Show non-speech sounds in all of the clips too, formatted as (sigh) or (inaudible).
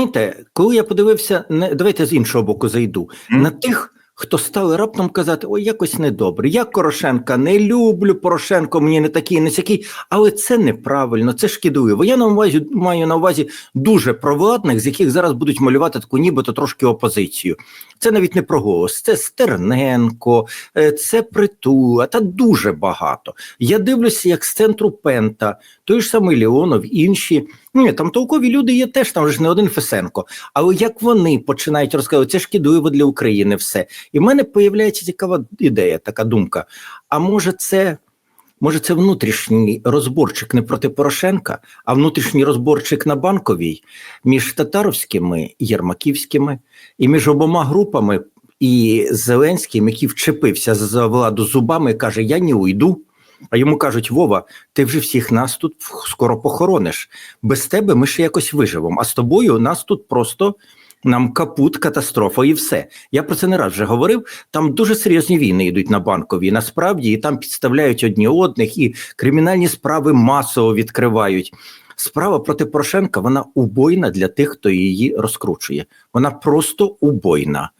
Знаєте, коли я подивився, не давайте з іншого боку зайду Мгм. на тих, хто стали раптом казати: ой, якось недобре. Я Порошенка не люблю, Порошенко мені не такий, не сякий, але це неправильно, це шкідливо. Я на увазі маю на увазі дуже провладних, з яких зараз будуть малювати таку, нібито трошки опозицію. Це навіть не про голос, це Стерненко, е, це Притула, та дуже багато. Я дивлюся, як з центру Пента, той ж самий Леонов, інші. Ні, там толкові люди є теж, там ж не один Фесенко. Але як вони починають розказувати, це шкідливо для України все. І в мене появляється цікава ідея, така думка. А може, це. Може, це внутрішній розборчик не проти Порошенка, а внутрішній розборчик на банковій між татаровськими і єрмаківськими, і між обома групами, і Зеленським, який вчепився за владу зубами, і каже: Я не уйду. А йому кажуть: Вова, ти вже всіх нас тут скоро похорониш. Без тебе ми ще якось виживемо. А з тобою нас тут просто нам капут, катастрофа і все. Я про це не раз вже говорив. Там дуже серйозні війни йдуть на банковій. Насправді і там підставляють одні одних, і кримінальні справи масово відкривають. Справа проти Порошенка вона убойна для тих, хто її розкручує. Вона просто убойна,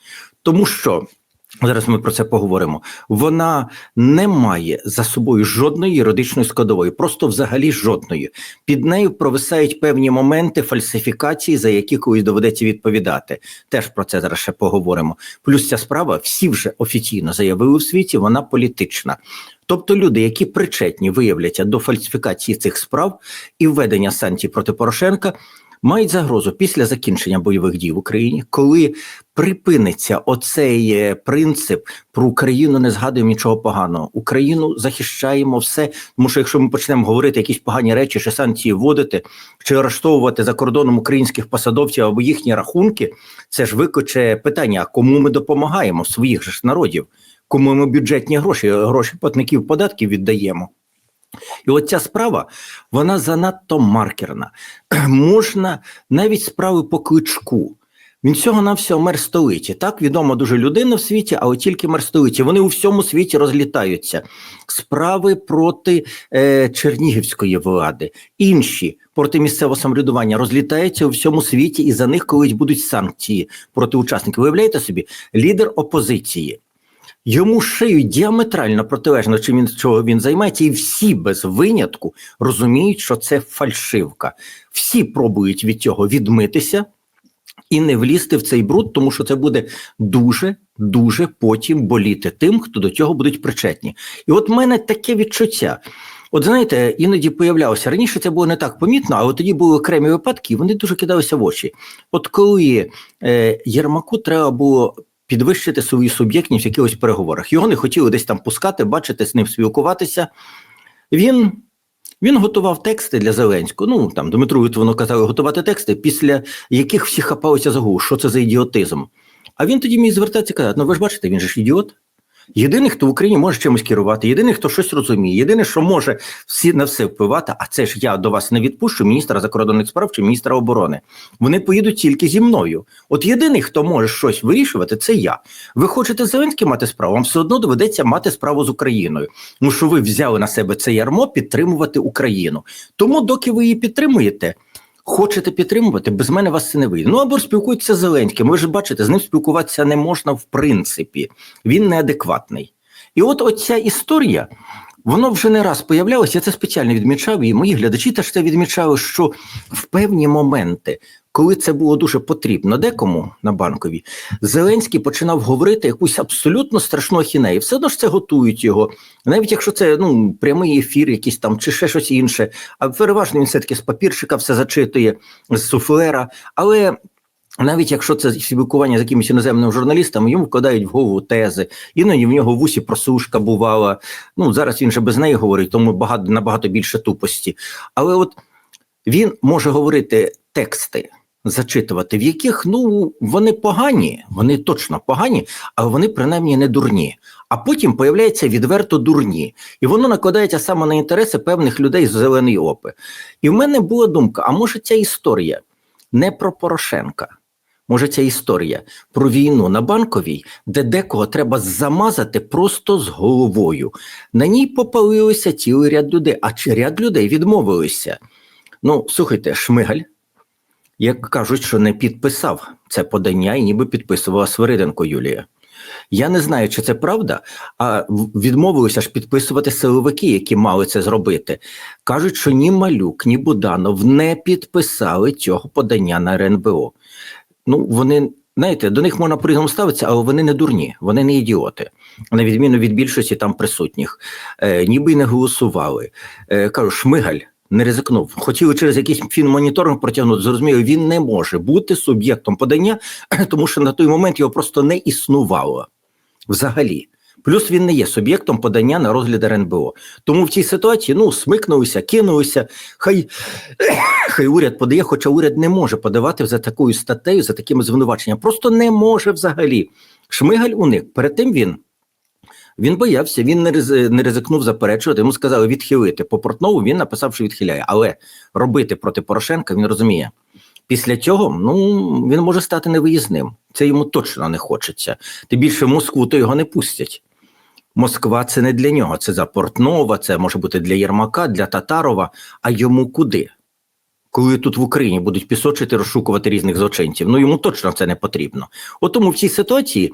тому що. Зараз ми про це поговоримо. Вона не має за собою жодної юридичної складової, просто взагалі жодної. Під нею провисають певні моменти фальсифікації, за які колись доведеться відповідати. Теж про це зараз ще поговоримо. Плюс ця справа всі вже офіційно заявили у світі, вона політична. Тобто люди, які причетні виявляться до фальсифікації цих справ і введення санкцій проти Порошенка, мають загрозу після закінчення бойових дій в Україні, коли припиниться оцей е, принцип про Україну, не згадуємо нічого поганого. Україну захищаємо все. Тому що якщо ми почнемо говорити якісь погані речі, чи санкції вводити, чи арештовувати за кордоном українських посадовців або їхні рахунки, це ж викличе питання: кому ми допомагаємо своїх ж народів, кому ми бюджетні гроші, гроші платників податків віддаємо. І от ця справа, вона занадто маркерна. (clears throat) Можна навіть справи по кличку. Він всього на всього мер столиці. Так відома дуже людина в світі, але тільки мер столиці. Вони у всьому світі розлітаються. Справи проти е, чернігівської влади, інші проти місцевого самоврядування розлітаються у всьому світі, і за них колись будуть санкції проти учасників. Виявляєте собі, лідер опозиції. Йому шиють діаметрально протилежно, чим він чого він займається, і всі без винятку розуміють, що це фальшивка. Всі пробують від цього відмитися і не влізти в цей бруд, тому що це буде дуже дуже потім боліти тим, хто до цього будуть причетні. І от в мене таке відчуття. От знаєте, іноді появлялося раніше. Це було не так помітно, а от тоді були окремі випадки, і вони дуже кидалися в очі. От коли е, Єрмаку треба було підвищити свою суб'єктність в якихось переговорах. Його не хотіли десь там пускати, бачити, з ним спілкуватися. Він він готував тексти для Зеленського. Ну там Дмитру Литвину казали готувати тексти, після яких всі хапалися за голову, що це за ідіотизм. А він тоді міг звертатися і казати: ну ви ж бачите, він же ж ідіот. Єдиний, хто в Україні може чимось керувати, єдиний, хто щось розуміє, єдине, що може всі на все впливати, а це ж я до вас не відпущу міністра закордонних справ чи міністра оборони. Вони поїдуть тільки зі мною. От єдиний, хто може щось вирішувати, це я. Ви хочете Зеленським мати справу? Вам все одно доведеться мати справу з Україною. Тому що ви взяли на себе це ярмо підтримувати Україну. Тому, доки ви її підтримуєте. Хочете підтримувати, без мене вас це не вийде. Ну або спілкуйтеся з Зеленським. Ви ж бачите, з ним спілкуватися не можна в принципі. Він неадекватний. І от оця історія, воно вже не раз появлялося. Я це спеціально відмічав, і мої глядачі теж це відмічали, що в певні моменти, коли це було дуже потрібно, декому на банковій, Зеленський починав говорити якусь абсолютно страшну ахінею. Все одно ж це готують його, навіть якщо це ну прямий ефір, якийсь там чи ще щось інше. А переважно він все таки з папірчика все зачитує з суфлера. Але навіть якщо це спілкування з якимись іноземними журналістами, йому вкладають в голову тези. Іноді в нього в усі просушка бувала. Ну зараз він же без неї говорить, тому багато набагато більше тупості. Але от він може говорити тексти. Зачитувати, в яких ну вони погані, вони точно погані, але вони принаймні не дурні. А потім появляються відверто дурні, і воно накладається саме на інтереси певних людей з зеленої опи. І в мене була думка: а може ця історія не про Порошенка? Може, ця історія про війну на банковій, де декого треба замазати просто з головою. На ній попалилися цілий ряд людей, а чи ряд людей відмовилися. Ну, слухайте, Шмигаль, Як кажуть, що не підписав це подання і ніби підписувала Свириденко Юлія. Я не знаю, чи це правда, а відмовилися ж підписувати силовики, які мали це зробити. Кажуть, що ні Малюк, ні Буданов не підписали цього подання на РНБО. Ну, вони, знаєте, до них можна по-різному ставитися, але вони не дурні, вони не ідіоти, на відміну від більшості там присутніх. Е, ніби й не голосували. Е, кажу, Шмигаль не ризикнув. Хотіли через якийсь фінмоніторинг протягнути. Зрозуміло, він не може бути суб'єктом подання, (clears throat) тому що на той момент його просто не існувало взагалі. Плюс він не є суб'єктом подання на розгляд РНБО. Тому в цій ситуації ну смикнулися, кинулися. Хай, (clears throat) хай уряд подає, хоча уряд не може подавати за такою статтею, за такими звинуваченнями. Просто не може взагалі. Шмигаль уник. Перед тим він. Він боявся, він не ризикнув заперечувати. Йому сказали відхилити. По Портнову він написав, що відхиляє. Але робити проти Порошенка він розуміє. Після цього ну він може стати невиїзним. Це йому точно не хочеться. Тим більше в Москву то його не пустять. Москва це не для нього. Це за Портнова, це може бути для Єрмака, для Татарова. А йому куди? Коли тут в Україні будуть пісочити, розшукувати різних злочинців, ну йому точно це не потрібно. От тому в цій ситуації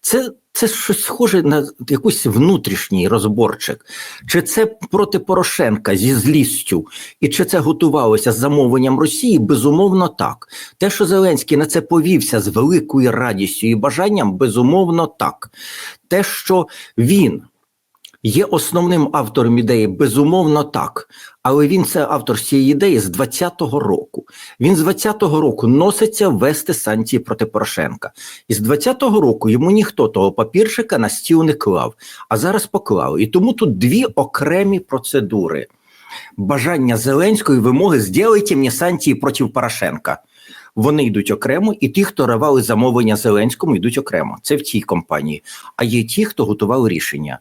це, це щось схоже на якийсь внутрішній розборчик. Чи це проти Порошенка зі злістю, і чи це готувалося з замовленням Росії? Безумовно, так. Те, що Зеленський на це повівся з великою радістю і бажанням, безумовно, так. Те, що він є основним автором ідеї, безумовно, так. Але він це автор цієї ідеї з 20-го року. Він з 20-го року носиться ввести санкції проти Порошенка. І з 20-го року йому ніхто того папірчика на стіл не клав, а зараз поклав. І тому тут дві окремі процедури. Бажання Зеленської вимоги «Зділайте мені санкції проти Порошенка. Вони йдуть окремо, і ті, хто давали замовлення Зеленському, йдуть окремо. Це в цій компанії. А є ті, хто готували рішення.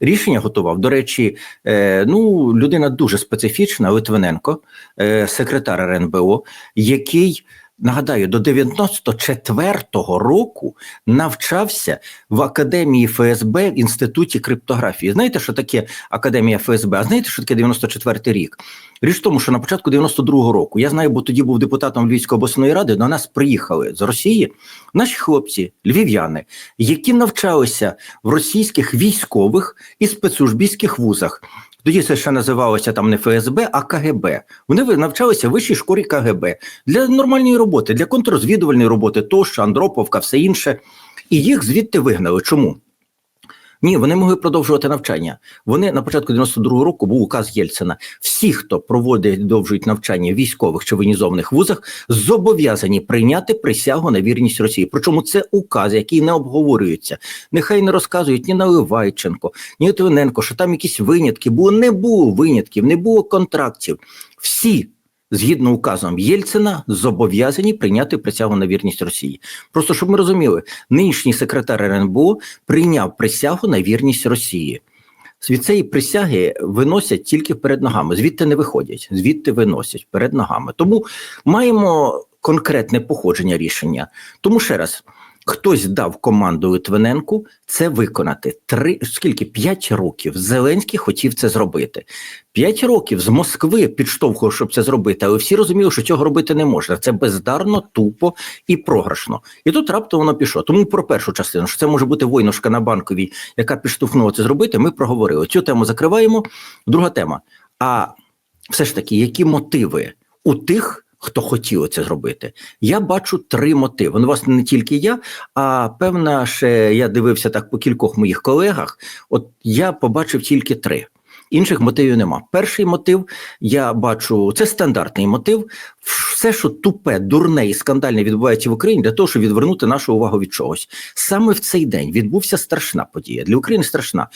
Рішення готував. До речі, е, ну людина дуже специфічна, Литвиненко, е, секретар РНБО, який нагадаю, до 94-го року навчався в академії ФСБ в інституті криптографії. Знаєте, що таке академія ФСБ? А знаєте, що таке 94-й рік? Річ в тому, що на початку 92-го року я знаю, бо тоді був депутатом Львівської обласної ради. До нас приїхали з Росії наші хлопці, львів'яни, які навчалися в російських військових і спецслужбійських вузах. Тоді це ще називалося там не ФСБ, а КГБ. Вони навчалися в вищій школі КГБ для нормальної роботи, для контррозвідувальної роботи, тощо, Андроповка, все інше. І їх звідти вигнали. Чому? Ні, вони могли продовжувати навчання. Вони на початку 92-го року був указ Єльцина. Всі, хто проводить довжують навчання в військових чи воєнізованих вузах, зобов'язані прийняти присягу на вірність Росії. Причому це указ, який не обговорюється. Нехай не розказують ні Наливайченко, ні Литвиненко, що там якісь винятки. Бо не було винятків, не було контрактів. Всі. Згідно указом Єльцина, зобов'язані прийняти присягу на вірність Росії. Просто щоб ми розуміли, нинішній секретар РНБО прийняв присягу на вірність Росії. Від цієї присяги виносять тільки перед ногами, звідти не виходять, звідти виносять перед ногами. Тому маємо конкретне походження рішення. Тому ще раз. Хтось дав команду Литвиненку це виконати. Три скільки п'ять років Зеленський хотів це зробити. П'ять років з Москви підштовхував, щоб це зробити, але всі розуміли, що цього робити не можна. Це бездарно, тупо і програшно. І тут раптом воно пішло. Тому про першу частину, що це може бути войнушка на банковій, яка підштовхнула це зробити. Ми проговорили. Цю тему закриваємо. Друга тема. А все ж таки, які мотиви у тих? Хто хотів це зробити? Я бачу три мотиви. Ну, власне, не тільки я, а певна, ще я дивився так по кількох моїх колегах. От я побачив тільки три. Інших мотивів нема. Перший мотив я бачу, це стандартний мотив. Все, що тупе, дурне і скандальне відбувається в Україні, для того, щоб відвернути нашу увагу від чогось. Саме в цей день відбувся страшна подія. Для України страшна.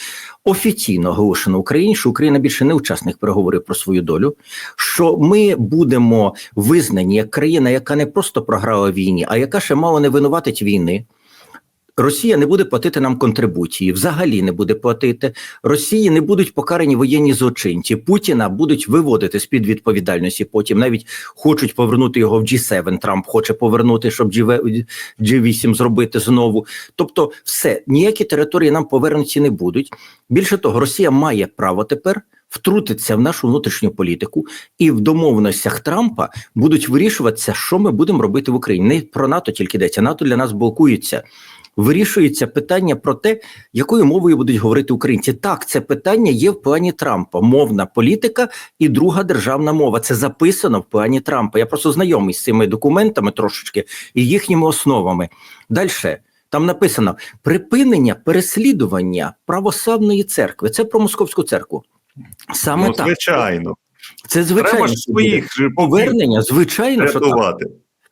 Офіційно оголошено Україні, що Україна більше не учасник переговорів про свою долю, що ми будемо визнані як країна, яка не просто програла війні, а яка ще мало не винуватить війни. Росія не буде платити нам контрибуції, взагалі не буде платити. Росії не будуть покарані воєнні злочинці. Путіна будуть виводити з під відповідальності. Потім навіть хочуть повернути його в G7. Трамп хоче повернути, щоб G8 зробити знову. Тобто, все ніякі території нам повернуті не будуть. Більше того, Росія має право тепер втрутиться в нашу внутрішню політику, і в домовленостях Трампа будуть вирішуватися, що ми будемо робити в Україні. Не про НАТО тільки йдеться. НАТО для нас блокується. Вирішується питання про те, якою мовою будуть говорити українці. Так, це питання є в плані Трампа. Мовна політика і друга державна мова. Це записано в плані Трампа. Я просто знайомий з цими документами трошечки і їхніми основами. Далі. Там написано припинення переслідування православної церкви. Це про московську церкву. Саме ну, так. звичайно. Це звичайно Треба ж своїх повернення. Звичайно, що так.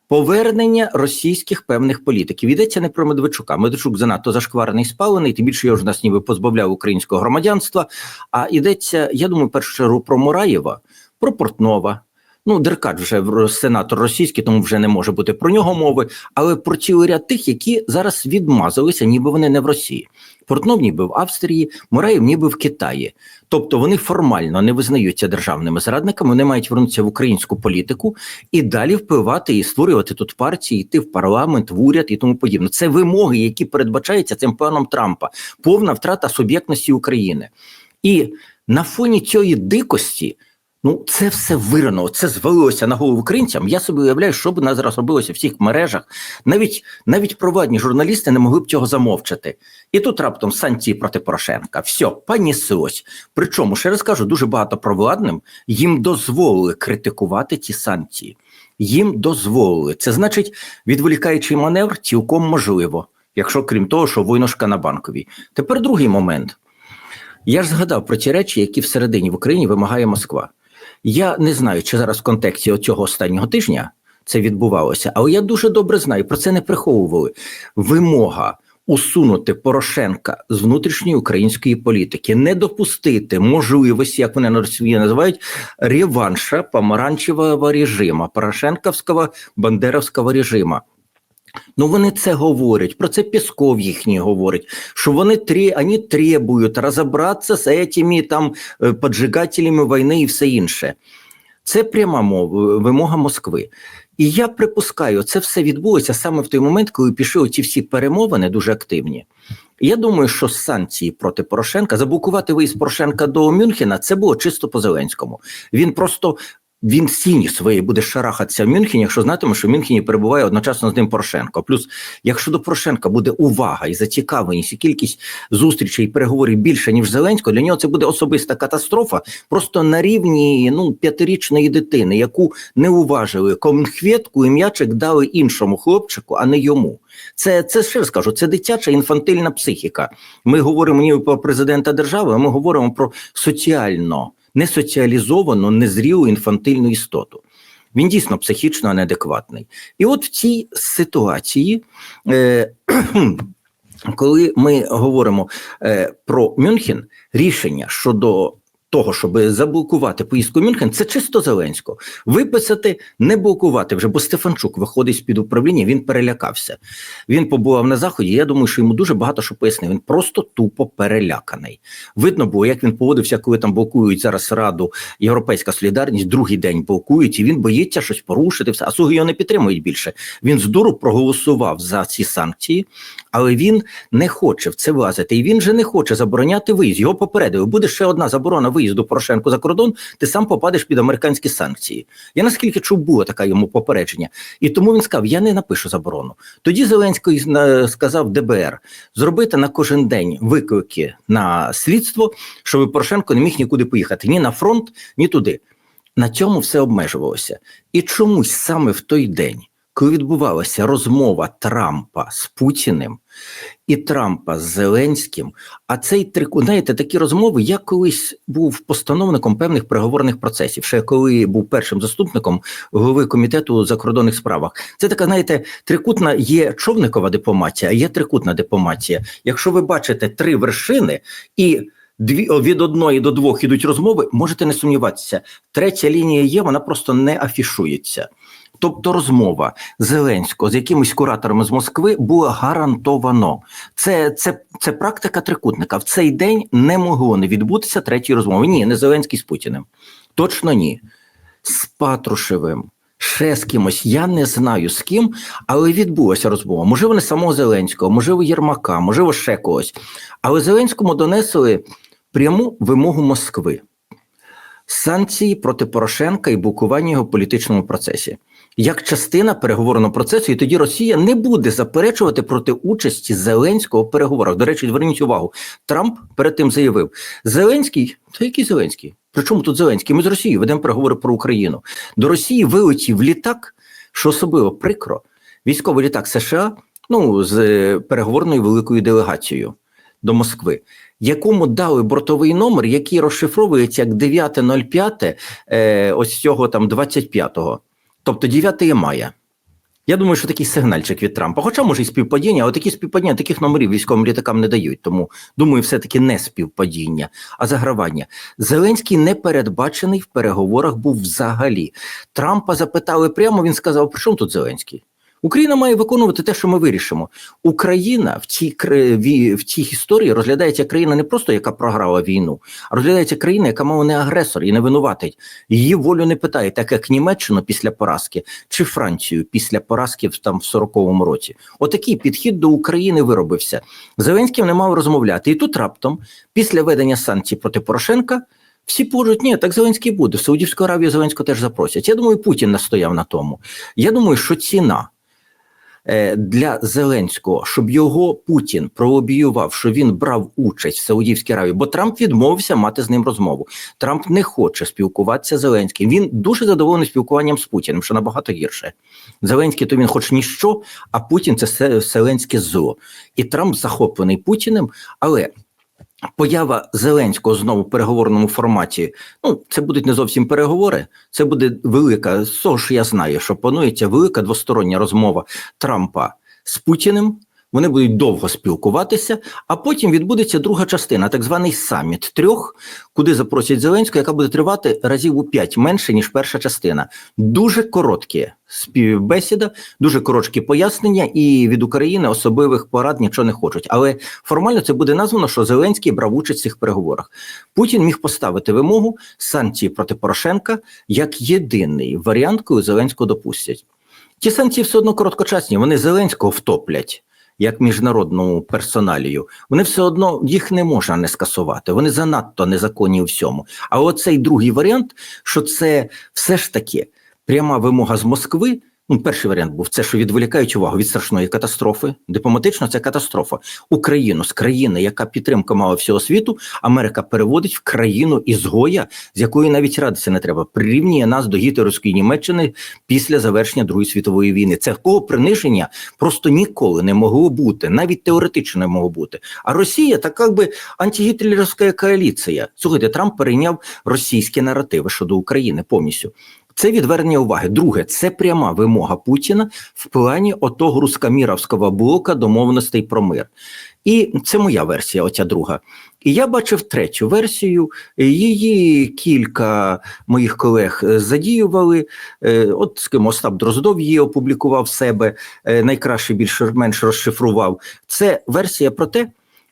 Повернення російських певних політиків йдеться не про Медведчука. Медведчук занадто зашкварений спалений, тим більше його ж нас ніби позбавляв українського громадянства. А йдеться, я думаю, першу чергу про Мураєва, про Портнова. Ну, Деркач вже сенатор російський, тому вже не може бути про нього мови. Але про цілий ряд тих, які зараз відмазалися, ніби вони не в Росії. Портнов ніби в Австрії, Мураєв ніби в Китаї. Тобто вони формально не визнаються державними зрадниками, вони мають вернутися в українську політику і далі впливати і створювати тут партії, йти в парламент, в уряд і тому подібне. Це вимоги, які передбачаються цим планом Трампа, повна втрата суб'єктності України. І на фоні цієї дикості. Ну, це все вирано, це звалилося на голову українцям. Я собі уявляю, що б нас зараз робилося в всіх мережах. Навіть навіть провладні журналісти не могли б цього замовчати. І тут раптом санкції проти Порошенка. Все, понеслось. Причому, ще раз кажу, дуже багато провладним їм дозволили критикувати ці санкції. Їм дозволили. Це значить, відволікаючий маневр цілком можливо, якщо крім того, що войнушка на банковій. Тепер другий момент. Я ж згадав про ті речі, які всередині в Україні вимагає Москва. Я не знаю, чи зараз в контексті цього останнього тижня це відбувалося, але я дуже добре знаю, про це не приховували. Вимога усунути Порошенка з внутрішньої української політики, не допустити можливості, як вони на Росії називають, реванша помаранчевого режиму, Порошенковського бандеровського режиму. Ну, вони це говорять, про це Пісков їхній говорить, що вони трі, вони требують розібратися з цими там е, поджигателями війни і все інше. Це пряма мова, вимога Москви. І я припускаю, це все відбулося саме в той момент, коли пішли ці всі перемовини дуже активні. Я думаю, що санкції проти Порошенка заблокувати виїзд Порошенка до Мюнхена це було чисто по Зеленському. Він просто він сіні своєї буде шарахатися в Мюнхені, якщо знатиме, що в Мюнхені перебуває одночасно з ним Порошенко. Плюс, якщо до Порошенка буде увага і зацікавленість, і кількість зустрічей і переговорів більше ніж Зеленського, для нього це буде особиста катастрофа, просто на рівні ну п'ятирічної дитини, яку не уважили конхветку і м'ячик дали іншому хлопчику, а не йому. Це це ще раз кажу, це дитяча інфантильна психіка. Ми говоримо ніби про президента держави, а ми говоримо про соціально не соціалізовану, незрілу інфантильну істоту. Він дійсно психічно неадекватний. І от в цій ситуації, е, (clears throat) коли ми говоримо е, про Мюнхен, рішення щодо того, щоб заблокувати поїздку в Мюнхен, це чисто Зеленського. Виписати, не блокувати вже, бо Стефанчук виходить з під управління, він перелякався. Він побував на заході. Я думаю, що йому дуже багато що пояснив. Він просто тупо переляканий. Видно було, як він поводився, коли там блокують зараз раду Європейська Солідарність, другий день блокують, і він боїться щось порушити. Все. А слуги його не підтримують більше. Він з дуру проголосував за ці санкції, але він не хоче в це влазити. І він же не хоче забороняти виїзд. Його попередили. Буде ще одна заборона виїзду Порошенку за кордон, ти сам попадеш під американські санкції. Я наскільки чув, було таке йому попередження. І тому він сказав: Я не напишу заборону. Тоді Зеленський е, сказав ДБР зробити на кожен день виклики на слідство, щоб Порошенко не міг нікуди поїхати ні на фронт, ні туди. На цьому все обмежувалося. І чомусь саме в той день, коли відбувалася розмова Трампа з Путіним і Трампа з Зеленським, а цей трик, знаєте, такі розмови, я колись був постановником певних переговорних процесів, ще коли був першим заступником голови комітету у закордонних справах. Це така, знаєте, трикутна є човникова дипломатія, а є трикутна дипломатія. Якщо ви бачите три вершини і Дві від одної до двох ідуть розмови, можете не сумніватися. Третя лінія є, вона просто не афішується. Тобто розмова Зеленського з якимись кураторами з Москви була гарантовано. Це це, це практика трикутника. В цей день не могло не відбутися третьої розмови. Ні, не Зеленський з Путіним. Точно ні. З Патрушевим. Ще з кимось, я не знаю з ким, але відбулася розмова. Можливо, не самого Зеленського, можливо, Єрмака, можливо, ще когось. Але Зеленському донесли пряму вимогу Москви. санкції проти Порошенка і блокування його політичному процесі. Як частина переговорного процесу, і тоді Росія не буде заперечувати проти участі Зеленського в переговорах. До речі, зверніть увагу, Трамп перед тим заявив: Зеленський, то який Зеленський? Причому тут Зеленський? Ми з Росією ведемо переговори про Україну. До Росії вилетів літак, що особливо прикро, військовий літак США, ну з е, переговорною великою делегацією до Москви, якому дали бортовий номер, який розшифровується як 9.05 е, ось цього там 25-го, тобто 9 мая. Я думаю, що такий сигнальчик від Трампа. Хоча може і співпадіння, але такі співпадіння таких номерів військовим літакам не дають. Тому думаю, все-таки не співпадіння, а загравання. Зеленський не передбачений в переговорах був взагалі. Трампа запитали прямо. Він сказав: при чому тут Зеленський? Україна має виконувати те, що ми вирішимо. Україна в цій в цій історії розглядається країна не просто яка програла війну, а розглядається країна, яка мала не агресор і не винуватить. Її волю не питає, так як Німеччину після поразки чи Францію після поразки там в 40-му році. Отакий підхід до України виробився. Зеленським не мав розмовляти. І тут раптом, після ведення санкцій проти Порошенка. Всі погоджують, ні, так Зеленський буде. В Саудівську Аравію Зеленського теж запросять. Я думаю, Путін настояв на тому. Я думаю, що ціна для Зеленського, щоб його Путін пролобіював, що він брав участь в Саудівській Аравії, бо Трамп відмовився мати з ним розмову. Трамп не хоче спілкуватися з Зеленським. Він дуже задоволений спілкуванням з Путіним, що набагато гірше. Зеленський то він хоч ніщо, а Путін це Зеленське зло. І Трамп захоплений Путіним, але. Поява Зеленського знову в переговорному форматі. Ну, це будуть не зовсім переговори. Це буде велика, з того що я знаю, що планується велика двостороння розмова Трампа з Путіним. Вони будуть довго спілкуватися, а потім відбудеться друга частина, так званий саміт трьох, куди запросять Зеленського, яка буде тривати разів у п'ять менше ніж перша частина. Дуже короткі співбесіда, дуже короткі пояснення, і від України особливих порад нічого не хочуть. Але формально це буде названо, що Зеленський брав участь в цих переговорах. Путін міг поставити вимогу санкції проти Порошенка як єдиний варіант, коли Зеленського допустять. Ті санкції все одно короткочасні, вони Зеленського втоплять. Як міжнародну персоналію, вони все одно їх не можна не скасувати. Вони занадто незаконні у всьому. А оцей другий варіант, що це все ж таки пряма вимога з Москви. Ну, перший варіант був це, що відволікають увагу від страшної катастрофи. Дипломатично це катастрофа. Україну з країни, яка підтримка мала всього світу, Америка переводить в країну ізгоя, з якою навіть радитися не треба. Прирівнює нас до гітлерівської Німеччини після завершення Другої світової війни. Це такого приниження просто ніколи не могло бути, навіть теоретично не могло бути. А Росія така якби антигітлерівська коаліція. Слухайте, Трамп перейняв російські наративи щодо України повністю. Це відвернення уваги. Друге, це пряма вимога Путіна в плані отого рускаміровського блока домовленостей про мир. І це моя версія, оця друга. І я бачив третю версію. Її кілька моїх колег е, задіювали. Е, От з ким Остап Дроздов її опублікував себе, е, найкраще більш-менш розшифрував. Це версія про те,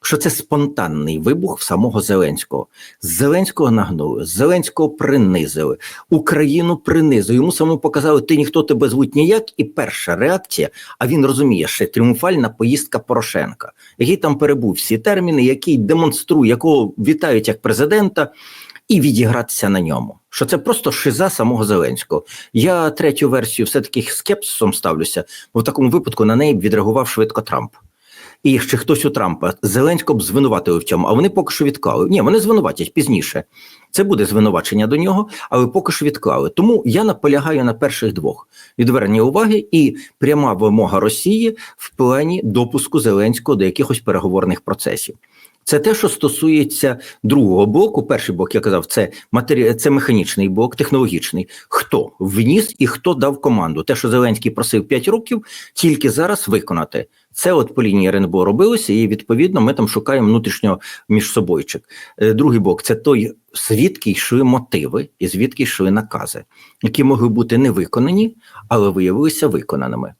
що це спонтанний вибух самого Зеленського. Зеленського нагнули, Зеленського принизили, Україну принизили. Йому самому показали, ти ніхто тебе звуть ніяк. І перша реакція, а він розуміє, ще тріумфальна поїздка Порошенка, який там перебув всі терміни, який демонструє, якого вітають як президента. І відігратися на ньому, що це просто шиза самого Зеленського. Я третю версію все-таки скепсисом ставлюся, бо в такому випадку на неї б відреагував швидко Трамп. І ще хтось у Трампа Зеленського б звинуватили в цьому, а вони поки що відклали. Ні, вони звинуватять пізніше. Це буде звинувачення до нього, але поки що відклали. Тому я наполягаю на перших двох відвернення уваги і пряма вимога Росії в плані допуску Зеленського до якихось переговорних процесів. Це те, що стосується другого блоку. Перший блок, я казав, це матері... це механічний блок, технологічний. Хто вніс і хто дав команду? Те, що Зеленський просив 5 років, тільки зараз виконати. Це от по лінії РНБО робилося, і відповідно ми там шукаємо внутрішньо між собойчик. Е, Другий блок це той, звідки йшли мотиви і звідки йшли накази, які могли бути не виконані, але виявилися виконаними.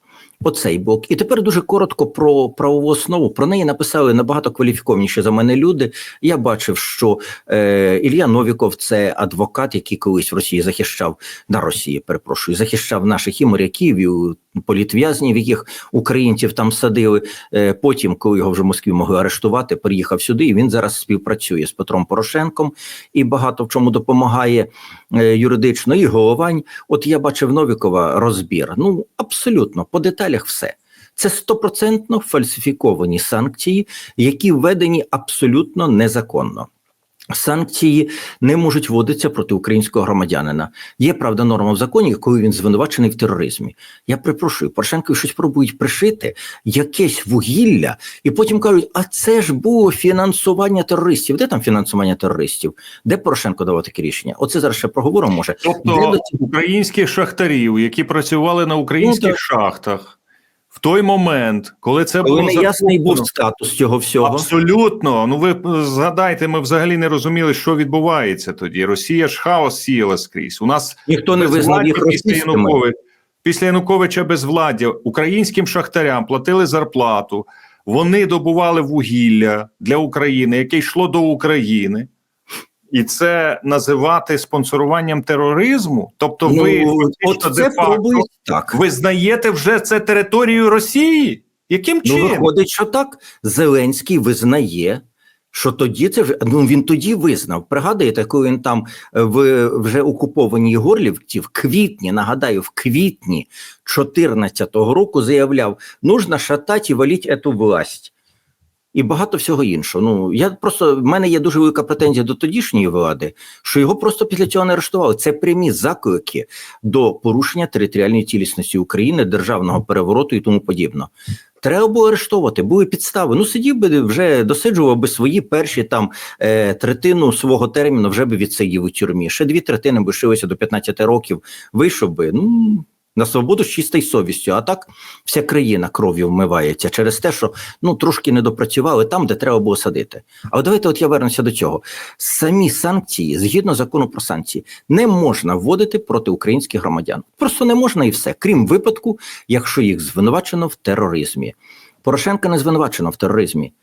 Оцей блок. І тепер дуже коротко про правову основу. Про неї написали набагато кваліфікованіші за мене люди. Я бачив, що е, Ілья Новіков це адвокат, який колись в Росії захищав на Росії, перепрошую, захищав наших і моряків, і політв'язнів, яких українців там садили. Е, Потім, коли його вже в Москві могли арештувати, приїхав сюди. І він зараз співпрацює з Петром Порошенком і багато в чому допомагає е, юридично. І Головань. От я бачив Новікова розбір. Ну абсолютно по деталях все. Це стопроцентно фальсифіковані санкції, які введені абсолютно незаконно. Санкції не можуть вводитися проти українського громадянина. Є правда норма в законі, коли він звинувачений в тероризмі. Я припрошую, Порошенко щось пробують пришити, якесь вугілля, і потім кажуть: а це ж було фінансування терористів. Де там фінансування терористів? Де Порошенко давав таке рішення? Оце зараз ще проговоримо. Може Тобто до українських шахтарів, які працювали на українських Ну, шахтах, в той момент, коли це коли було неясний був статус цього всього. Абсолютно. Ну ви е, згадайте, ми взагалі не розуміли, що відбувається тоді. Росія ж хаос сіяла скрізь. У нас Ніхто не визнав їх. Януковича. Після Януковича безвладдя українським шахтарям платили зарплату. Вони добували вугілля для України, яке йшло до України. І це називати спонсоруванням тероризму. Тобто, ви Ну, фактично, от це де-факто так. визнаєте вже це територією Росії? Яким Ну, виходить, що так. Зеленський визнає, що тоді це вже ну він тоді визнав. Пригадуєте, коли він там е, в вже окупованій Горлівці в квітні, нагадаю, в квітні 14-го року заявляв: нужно шатати і валіть ету власть. І багато всього іншого. Ну я просто в мене є дуже велика претензія до тодішньої влади, що його просто після цього не арештували. Це прямі заклики до порушення територіальної цілісності України, державного перевороту і тому подібно. Треба було арештовувати, були підстави. Ну сидів би вже досиджував би свої перші там е, третину свого терміну, вже би відсидів у тюрмі. Ще дві третини би шилися до 15 років. Вийшов би. Ну на свободу з чистою совістю. А так вся країна кров'ю вмивається через те, що ну трошки не допрацювали там, де треба було садити. Але давайте, от я вернуся до цього. Самі санкції, згідно закону про санкції, не можна вводити проти українських громадян. Просто не можна і все, крім випадку, якщо їх звинувачено в тероризмі. Порошенка не звинувачено в тероризмі.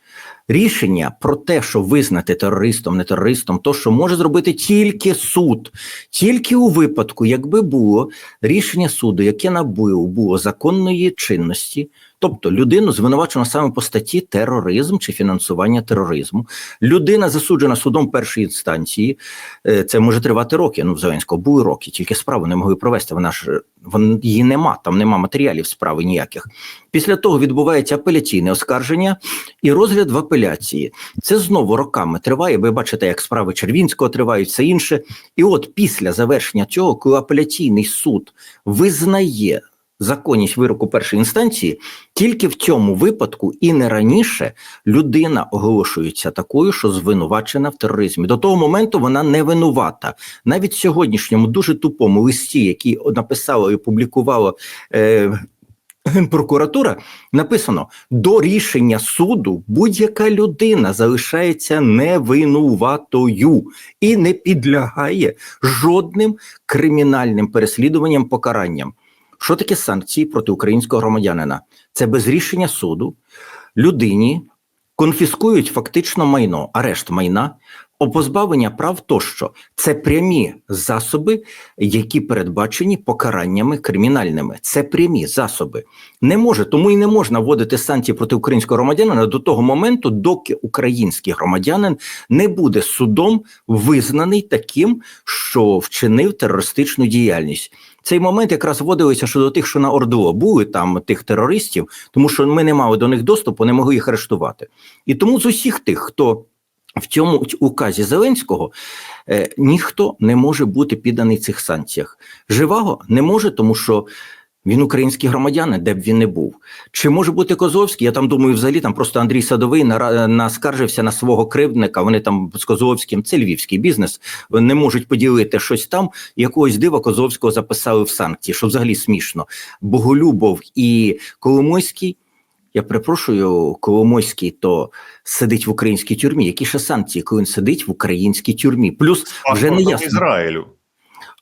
Рішення про те, що визнати терористом, не терористом, то що може зробити тільки суд, тільки у випадку, якби було рішення суду, яке набуло було законної чинності, тобто людину звинувачено саме по статті тероризм чи фінансування тероризму. Людина засуджена судом першої інстанції. е, Це може тривати роки. Ну, в Зеленського були роки, тільки справу не могли провести. Вона ж вон, її нема, там нема матеріалів справи ніяких. Після того відбувається апеляційне оскарження і розгляд в апеляції. Це знову роками триває. Ви бачите, як справи Червінського тривають, все інше. І от після завершення цього, коли апеляційний суд визнає законність вироку першої інстанції, тільки в цьому випадку і не раніше людина оголошується такою, що звинувачена в тероризмі. До того моменту вона не винувата. Навіть в сьогоднішньому дуже тупому листі, який написала і опублікувала. Е, Генпрокуратура написано до рішення суду будь-яка людина залишається невинуватою і не підлягає жодним кримінальним переслідуванням покаранням. Що таке санкції проти українського громадянина? Це без рішення суду людині конфіскують фактично майно, арешт майна, позбавлення прав тощо. Це прямі засоби, які передбачені покараннями кримінальними. Це прямі засоби. Не може, тому і не можна вводити санкції проти українського громадянина до того моменту, доки український громадянин не буде судом визнаний таким, що вчинив терористичну діяльність. Цей момент якраз вводилися щодо тих, що на ОРДО були там тих терористів, тому що ми не мали до них доступу, не могли їх арештувати. І тому з усіх тих, хто в цьому указі Зеленського е, ніхто не може бути підданий цих санкціях. Живаго не може, тому що він український громадянин, де б він не був. Чи може бути Козовський? Я там думаю, взагалі там просто Андрій Садовий наскаржився на свого кривдника. Вони там з Козовським, це львівський бізнес. Вони не можуть поділити щось там. Якогось дива Козовського записали в санкції, що взагалі смішно. Боголюбов і Коломойський. Я перепрошую, Коломойський то сидить в українській тюрмі. Які ще санкції, коли він сидить в українській тюрмі? Плюс вже не ясно. Ізраїлю.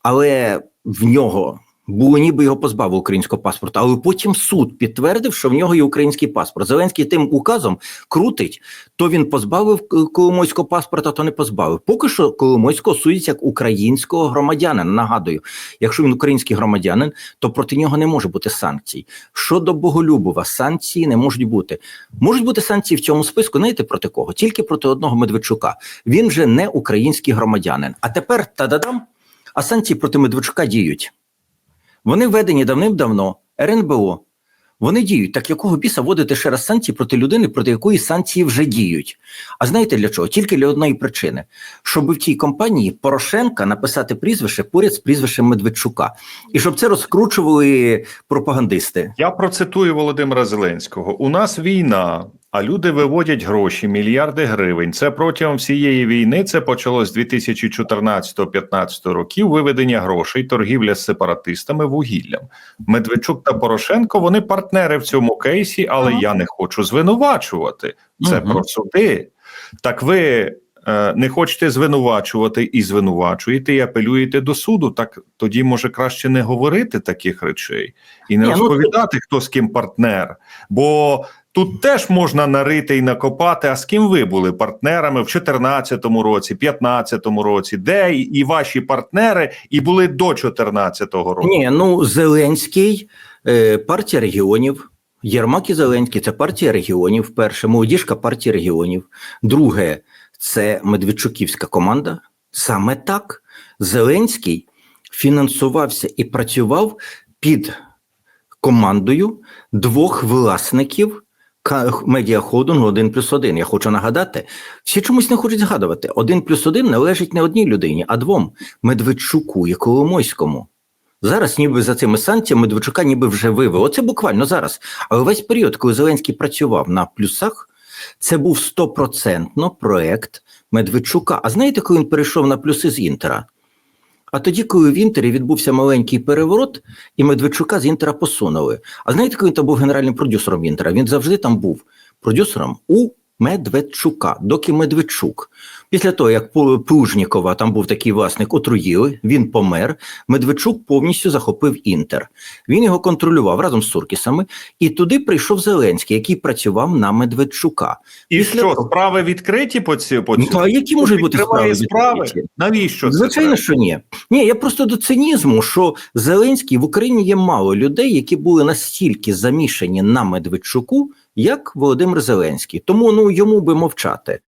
Але в нього Було ніби його позбавили українського паспорта, але потім суд підтвердив, що в нього є український паспорт. Зеленський тим указом крутить, то він позбавив Коломойського паспорта, то не позбавив. Поки що Коломойського судять як українського громадянина. Нагадую, якщо він український громадянин, то проти нього не може бути санкцій. Щодо Боголюбова, санкції не можуть бути. Можуть бути санкції в цьому списку, знаєте проти кого? Тільки проти одного Медведчука. Він же не український громадянин. А тепер та-дадам, а санкції проти Медведчука діють. Вони введені давним-давно, РНБО. Вони діють. Так якого біса вводити ще раз санкції проти людини, проти якої санкції вже діють? А знаєте для чого? Тільки для одної причини: щоб в тій компанії Порошенка написати прізвище поряд з прізвищем Медведчука, і щоб це розкручували пропагандисти. Я процитую Володимира Зеленського: у нас війна, а люди виводять гроші, мільярди гривень. Це протягом всієї війни. Це почалось з 2014-15 років. Виведення грошей, торгівля з сепаратистами вугіллям. Медведчук та Порошенко вони партнери в цьому кейсі, але Ага. я не хочу звинувачувати. Це ага. про суди. Так ви. Е, Не хочете звинувачувати і звинувачуєте, і апелюєте до суду. Так тоді може краще не говорити таких речей і не Ні, ну, розповідати, хто з ким партнер. Бо тут теж можна нарити і накопати. А з ким ви були партнерами в 2014 році, 2015 році, де і- і ваші партнери, і були до 2014 року. Ні, ну Зеленський, е, партія регіонів. Єрмак і Зеленський це партія регіонів. Перше, молодіжка партії регіонів. Друге, це Медведчуківська команда. Саме так Зеленський фінансувався і працював під командою двох власників медіахолдингу 1 плюс 1. Я хочу нагадати, всі чомусь не хочуть згадувати. 1 плюс 1 належить не одній людині, а двом Медведчуку і Коломойському. Зараз, ніби за цими санкціями Медведчука ніби вже вивели. Оце буквально зараз. Але весь період, коли Зеленський працював на плюсах, це був стопроцентно проект Медведчука. А знаєте, коли він перейшов на плюси з Інтера? А тоді, коли в Інтері відбувся маленький переворот, і Медведчука з Інтера посунули. А знаєте, коли він там був генеральним продюсером Інтера? Він завжди там був продюсером у Медведчука, доки Медведчук. Після того, як Плужнікова там був такий власник, отруїли, він помер. Медведчук повністю захопив Інтер. Він його контролював разом з Суркісами, і туди прийшов Зеленський, який працював на Медведчука. І після що, того- справи відкриті по ці по Ну, цьому? а які можуть бути справи справи? відкриті? Навіщо це? Звичайно, що ні. Ні, я просто до цинізму, що Зеленський в Україні є мало людей, які були настільки замішані на Медведчуку, як Володимир Зеленський. Тому ну йому би мовчати.